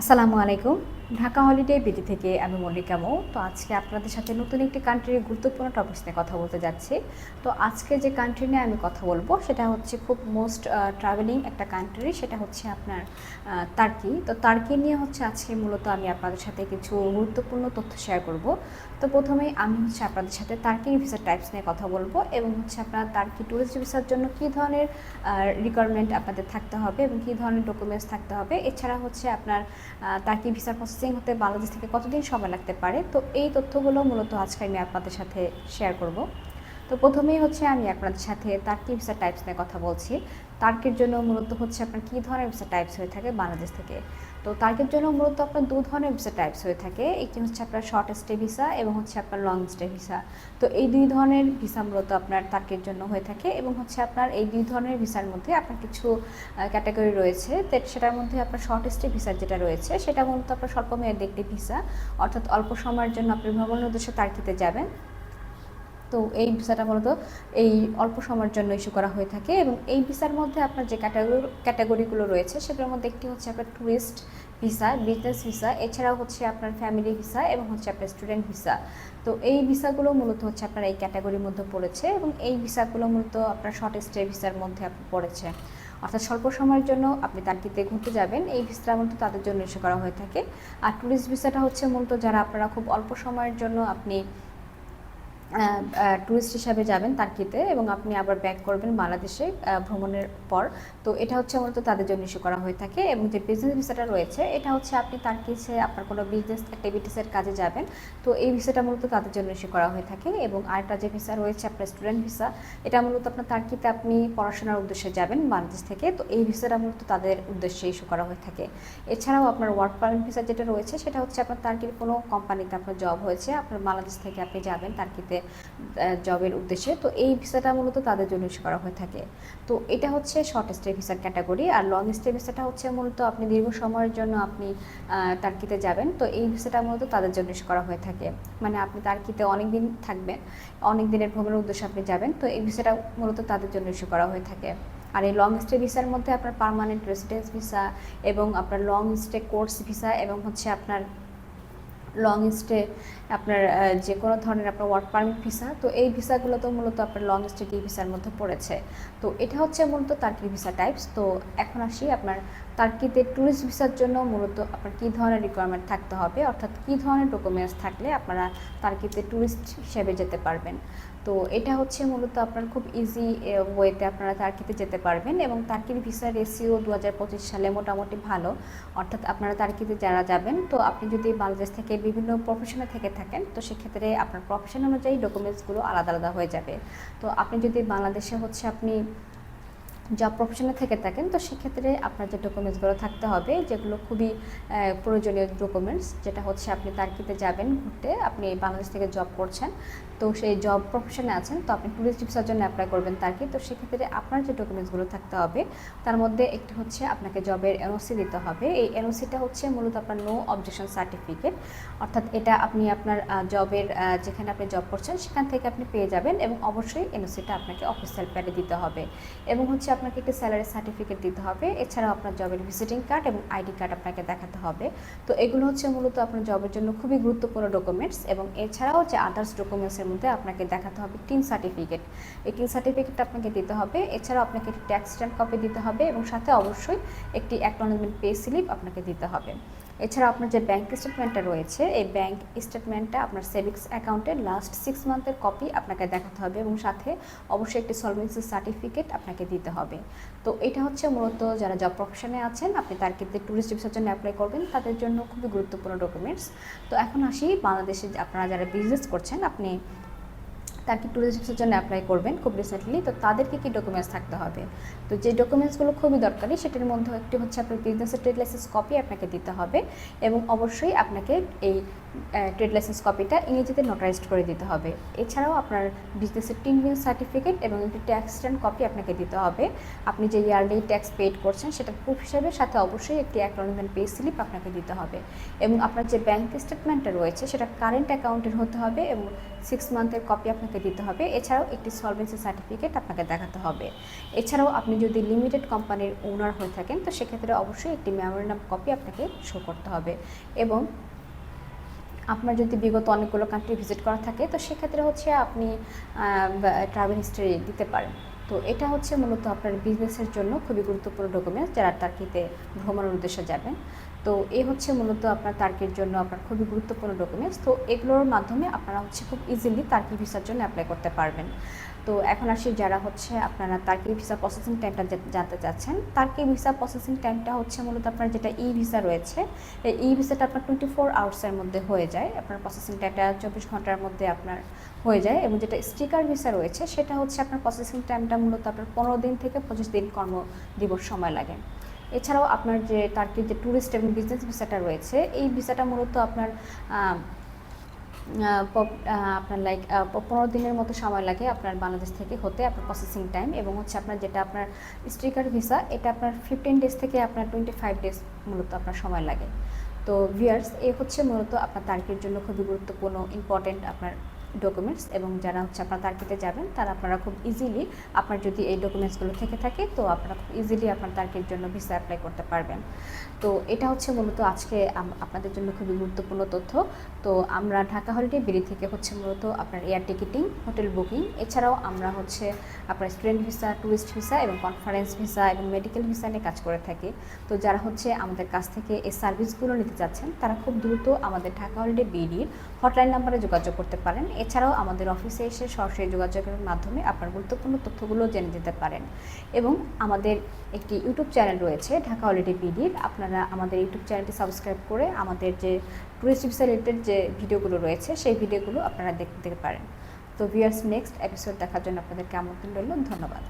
আসসালামু আলাইকুম। Dhaka holiday BD থেকে আমি মল্লিকা মৌ। তো আজকে আপনাদের সাথে নতুন একটি কান্ট্রির গুরুত্বপূর্ণ টপিক্স নিয়ে কথা বলতে যাচ্ছি। তো আজকে যে কান্ট্রি নিয়ে আমি কথা বলব, সেটা হচ্ছে খুব মোস্ট ট্রাভেলিং একটা কান্ট্রি সেটা হচ্ছে আপনার তার্কি তো তার্কি নিয়ে হচ্ছে আজকে মূলত আমি আপনাদের সাথে কিছু গুরুত্বপূর্ণ তথ্য শেয়ার করব। তো প্রথমেই আমি হচ্ছে আপনাদের সাথে তার্কির ভিসা টাইপস নিয়ে কথা বলব এবং হচ্ছে আপনার তার্কি ট্যুরিস্ট ভিসার জন্য কী ধরনের রিকোয়ারমেন্ট আপনাদের থাকতে হবে এবং কী ধরনের ডকুমেন্টস থাকতে হবে। এছাড়া হচ্ছে আপনার তার্কি ভিসা প্রসেসিং হতে বাংলাদেশ থেকে কতদিন সময় লাগতে পারে? তো এই তথ্যগুলো মূলত আজকে আমি আপনাদের সাথে শেয়ার করব। তো প্রথমেই হচ্ছে আমি আপনাদের সাথে তার্কি ভিসা টাইপস নিয়ে কথা বলছি। তার্কির জন্য মূলত হচ্ছে আপনার কী ধরনের ভিসা টাইপস হয়ে থাকে বাংলাদেশ থেকে? তো তার্কির জন্য মূলত আপনার দু ধরনের ভিসা টাইপস হয়ে থাকে। একটি হচ্ছে আপনার শর্ট স্টে ভিসা এবং হচ্ছে আপনার লং স্টে ভিসা তো এই দুই ধরনের ভিসা মূলত আপনার তার্কির জন্য হয়ে থাকে এবং হচ্ছে আপনার এই দুই ধরনের ভিসার মধ্যে আপনার কিছু ক্যাটাগরি রয়েছে। সেটার মধ্যে আপনার শর্ট স্টে ভিসা যেটা রয়েছে, সেটা মূলত আপনার স্বল্প মেয়াদী একটি ভিসা অর্থাৎ অল্প সময়ের জন্য আপনি ভ্রমণের উদ্দেশ্যে তার্কিতে যাবেন। তো এই ভিসাটা মূলত এই অল্প সময়ের জন্য ইস্যু করা হয়ে থাকে এবং এই ভিসার মধ্যে আপনার যে ক্যাটাগরি ক্যাটাগরিগুলো রয়েছে, সেগুলোর মধ্যে একটি হচ্ছে আপনার ট্যুরিস্ট ভিসা, বিজনেস ভিসা, এছাড়াও হচ্ছে আপনার ফ্যামিলি ভিসা এবং হচ্ছে আপনার স্টুডেন্ট ভিসা। তো এই ভিসাগুলো মূলত হচ্ছে আপনার এই ক্যাটাগরির মধ্যে পড়েছে এবং এই ভিসাগুলো মূলত আপনার শর্ট স্টে ভিসার মধ্যে পড়েছে। অর্থাৎ স্বল্প সময়ের জন্য আপনি তার্কিতে ঘুরতে যাবেন, এই ভিসাটা মূলত তাদের জন্য ইস্যু করা হয়ে থাকে। আর ট্যুরিস্ট ভিসাটা হচ্ছে মূলত যারা আপনারা খুব অল্প সময়ের জন্য আপনি ট্যুরিস্ট হিসাবে যাবেন তার্কিতে এবং আপনি আবার ব্যাক করবেন বাংলাদেশে ভ্রমণের পর। তো এটা হচ্ছে মূলত তাদের জন্য ইস্যু করা হয়ে থাকে এবং যে বিজনেস ভিসাটা রয়েছে, এটা হচ্ছে আপনি তার্কিসে আপনার কোনো বিজনেস অ্যাক্টিভিটিসের কাজে যাবেন। তো এই ভিসাটা মূলত তাদের জন্য ইস্যু করা হয়ে থাকে এবং আরেকটা যে ভিসা রয়েছে আপনার স্টুডেন্ট ভিসা এটা মূলত আপনার তার্কিতে আপনি পড়াশোনার উদ্দেশ্যে যাবেন বাংলাদেশ থেকে। তো এই ভিসাটা মূলত তাদের উদ্দেশ্যে ইস্যু করা হয়ে থাকে। এছাড়াও আপনার ওয়ার্ক পারমিট ভিসা যেটা রয়েছে, সেটা হচ্ছে আপনার তার্কির কোনো কোম্পানিতে আপনার জব হয়েছে, আপনার বাংলাদেশ থেকে আপনি যাবেন তার্কিতে জবের উদ্দেশ্যে। তো এই ভিসাটা মূলত তাদের জন্য ইস্যু করা হয়ে থাকে। তো এটা হচ্ছে শর্ট স্টে ভিসার ক্যাটাগরি আর লং স্টে ভিসাটা হচ্ছে মূলত আপনি দীর্ঘ সময়ের জন্য আপনি আহ, তার্কিতে যাবেন। তো এই ভিসাটা মূলত তাদের জন্য ইস্যু করা হয়ে থাকে। মানে আপনি তার্কিতে অনেক দিন থাকবেন অনেক দিনের ভ্রমণের উদ্দেশ্যে আপনি যাবেন। তো এই ভিসাটা মূলত তাদের জন্য ইস্যু করা হয়ে থাকে। আর এই লং স্টে ভিসার মধ্যে আপনার পার্মানেন্ট রেসিডেন্স ভিসা এবং আপনার লং স্টে কোর্স ভিসা এবং হচ্ছে আপনার লং স্টে আপনার যে কোনো ধরনের আপনার ওয়ার্ক পারমিট ভিসা তো এই ভিসাগুলো তো মূলত আপনার লং স্টে ডি ভিসার মধ্যে পড়েছে। তো এটা হচ্ছে মূলত তার্কি ভিসা টাইপস তো এখন আসি আপনার তার্কিতে ট্যুরিস্ট ভিসার জন্য মূলত আপনার কী ধরনের রিকোয়ারমেন্ট থাকতে হবে, অর্থাৎ কী ধরনের ডকুমেন্টস থাকলে আপনারা তার্কিতে ট্যুরিস্ট হিসেবে যেতে পারবেন। তো এটা হচ্ছে মূলত আপনার খুব ইজি ওয়েতে আপনারা তার্কিতে যেতে পারবেন এবং তার্কির ভিসার রেসিও দু হাজার পঁচিশ সালে মোটামুটি ভালো। অর্থাৎ আপনারা তার্কিতে যারা যাবেন, তো আপনি যদি বাংলাদেশ থেকে বিভিন্ন প্রফেশনে থেকে থাকেন, তো সেক্ষেত্রে আপনার প্রফেশন অনুযায়ী ডকুমেন্টসগুলো আলাদা আলাদা হয়ে যাবে। তো আপনি যদি বাংলাদেশে হচ্ছে আপনি জব প্রফেশনে থেকে থাকেন, তো সেক্ষেত্রে আপনার যে ডকুমেন্টসগুলো থাকতে হবে, যেগুলো খুবই প্রয়োজনীয় ডকুমেন্টস যেটা হচ্ছে আপনি তার্কিতে যাবেন ঘুরতে, আপনি বাংলাদেশ থেকে জব করছেন, তো সেই জব প্রফেশনে আছেন, তো আপনি ট্যুরিস্ট ভিসার জন্য অ্যাপ্লাই করবেন তার্কি, তো সেক্ষেত্রে আপনার যে ডকুমেন্টসগুলো থাকতে হবে, তার মধ্যে একটি হচ্ছে আপনাকে জবের এনওসি দিতে হবে, এই এনওসিটা হচ্ছে মূলত আপনার নো অবজেকশন সার্টিফিকেট অর্থাৎ এটা আপনি আপনার জবের যেখানে আপনি জব করছেন, সেখান থেকে আপনি পেয়ে যাবেন এবং অবশ্যই এনওসিটা আপনাকে অফিসিয়াল প্যাডে দিতে হবে, এবং হচ্ছে আপনাকে একটি স্যালারি সার্টিফিকেট দিতে হবে। এছাড়াও আপনার জবের ভিজিটিং কার্ড এবং আইডি কার্ড আপনাকে দেখাতে হবে। তো এগুলো হচ্ছে মূলত আপনার জবের জন্য খুবই গুরুত্বপূর্ণ ডকুমেন্টস এবং এছাড়াও যে আদার্স ডকুমেন্টসের মধ্যে আপনাকে দেখাতে হবে টিন সার্টিফিকেট এই টিন সার্টিফিকেটটা আপনাকে দিতে হবে। এছাড়াও আপনাকে একটি ট্যাক্স স্ট্যাম্প কপি দিতে হবে এবং সাথে অবশ্যই একটি অ্যাকনোলেজমেন্ট পে স্লিপ আপনাকে দিতে হবে। এছাড়া আপনার যে ব্যাংক স্টেটমেন্টটা রয়েছে, এই ব্যাংক স্টেটমেন্টটা আপনার সেভিংস অ্যাকাউন্টের লাস্ট সিক্স মান্থের কপি আপনাকে দেখাতে হবে এবং সাথে অবশ্যই একটি সলভেন্সি সার্টিফিকেট আপনাকে দিতে হবে। তো এটা হচ্ছে মূলত যারা জব প্রফেশনে আছেন, আপনি তার ক্ষেত্রে ট্যুরিস্ট ভিসার জন্য অ্যাপ্লাই করবেন, তাদের জন্য খুবই গুরুত্বপূর্ণ ডকুমেন্টস তো এখন আসি বাংলাদেশে আপনারা যারা বিজনেস করছেন, আপনি তাকে ট্যুরিস্ট ভিসার জন্য অ্যাপ্লাই করবেন খুব রিসেন্টলি তো তাদেরকে কি ডকুমেন্টস থাকতে হবে? তো যে ডকুমেন্টসগুলো খুবই দরকারি, সেটার মধ্যে একটি হচ্ছে আপনার বিজনেসের ট্রেড লাইসেন্স কপি আপনাকে দিতে হবে এবং অবশ্যই আপনাকে এই ট্রেড লাইসেন্স কপিটা ইংরেজিতে নোটারাইজড করে দিতে হবে। এছাড়াও আপনার বিজনেসের টিন সার্টিফিকেট এবং একটি ট্যাক্স রিটার্ন কপি আপনাকে দিতে হবে। আপনি যে ইয়ারলি ট্যাক্স পেড করছেন, সেটা প্রুফ হিসাবে সাথে অবশ্যই একটি অ্যাকনোলেজমেন্ট পে স্লিপ আপনাকে দিতে হবে এবং আপনার যে ব্যাংক স্টেটমেন্টটা রয়েছে, সেটা কারেন্ট অ্যাকাউন্টের হতে হবে এবং সিক্স মান্থের কপি আপনাকে আপনাকে দিতে হবে। এছাড়াও একটি সলভেন্সি সার্টিফিকেট আপনাকে দেখাতে হবে। এছাড়াও আপনি যদি লিমিটেড কোম্পানির ওনার হয়ে থাকেন, তো সেক্ষেত্রে অবশ্যই একটি মেমোরেন্ডাম কপি আপনাকে শো করতে হবে। এবং আপনার যদি বিগত অনেকগুলো কান্ট্রি ভিজিট করা থাকে, তো সেক্ষেত্রে হচ্ছে আপনি ট্রাভেল হিস্ট্রি দিতে পারেন। তো এটা হচ্ছে মূলত আপনার বিজনেসের জন্য খুবই গুরুত্বপূর্ণ ডকুমেন্টস যারা টার্কিতে ভ্রমণের উদ্দেশ্যে যাবেন। তো এই হচ্ছে মূলত আপনার তার্কির জন্য আপনার খুবই গুরুত্বপূর্ণ ডকুমেন্টস তো এগুলোর মাধ্যমে আপনারা হচ্ছে খুব ইজিলি তার্কি ভিসার জন্য অ্যাপ্লাই করতে পারবেন। তো এখন আসি যারা হচ্ছে আপনারা তার্কি ভিসা প্রসেসিং টাইমটা জানতে চাচ্ছেন, তার্কি ভিসা প্রসেসিং টাইমটা হচ্ছে মূলত আপনার যেটা ই ভিসা রয়েছে, এই ই ভিসাটা আপনার টোয়েন্টি ফোর আওয়ার্সের মধ্যে হয়ে যায়। আপনার প্রসেসিং টাইমটা চব্বিশ ঘণ্টার মধ্যে আপনার হয়ে যায় এবং যেটা স্টিকার ভিসা রয়েছে, সেটা হচ্ছে আপনার প্রসেসিং টাইমটা মূলত আপনার পনেরো দিন থেকে পঁচিশ দিন কর্ম দিবস সময় লাগে। এছাড়াও আপনার যে টার্কির যে ট্যুরিস্ট এবং বিজনেস ভিসাটা রয়েছে, এই ভিসাটা মূলত আপনার আপনার লাইক পনেরো দিনের মতো সময় লাগে আপনার বাংলাদেশ থেকে হতে, আপনার প্রসেসিং টাইম এবং হচ্ছে আপনার যেটা আপনার স্টিকার ভিসা এটা আপনার ফিফটিন ডেজ থেকে আপনার টোয়েন্টি ফাইভ ডেজ মূলত আপনার সময় লাগে। তো ভিয়ার্স এ হচ্ছে মূলত আপনার তারিখের জন্য খুবই গুরুত্বপূর্ণ ইম্পর্টেন্ট আপনার ডকুমেন্টস এবং যারা হচ্ছে আপনার তার্কিতে যাবেন, তারা আপনারা খুব ইজিলি আপনার যদি এই ডকুমেন্টসগুলো থেকে থাকে, তো আপনারা খুব ইজিলি আপনার তার্কির জন্য ভিসা অ্যাপ্লাই করতে পারবেন। তো এটা হচ্ছে মূলত আজকে আপনাদের জন্য খুবই গুরুত্বপূর্ণ তথ্য। তো আমরা ঢাকা হলিডে বিড়ি থেকে হচ্ছে মূলত আপনার এয়ার টিকিটিং হোটেল বুকিং এছাড়াও আমরা হচ্ছে আপনার স্টুডেন্ট ভিসা ট্যুরিস্ট ভিসা এবং কনফারেন্স ভিসা এবং মেডিকেল ভিসা নিয়ে কাজ করে থাকি। তো যারা হচ্ছে আমাদের কাছ থেকে এই সার্ভিসগুলো নিতে চাচ্ছেন তারা খুব দ্রুত আমাদের ঢাকা হলিডে বিডির হটলাইন নাম্বারে যোগাযোগ করতে পারেন। এছাড়াও আমাদের অফিসে এসে সরাসরি যোগাযোগের মাধ্যমে আপনার গুরুত্বপূর্ণ তথ্যগুলো জেনে যেতে পারেন। এবং আমাদের একটি ইউটিউব চ্যানেল রয়েছে, ঢাকা হলিডে পিডির আপনারা আমাদের ইউটিউব চ্যানেলটি সাবস্ক্রাইব করে আমাদের যে টুরিস্ট ভিসা রিলেটেড যে ভিডিওগুলো রয়েছে, সেই ভিডিওগুলো আপনারা দেখতে পারেন। তো ভিউয়ার্স নেক্সট এপিসোড দেখার জন্য আপনাদেরকে আমন্ত্রণ রইল। ধন্যবাদ।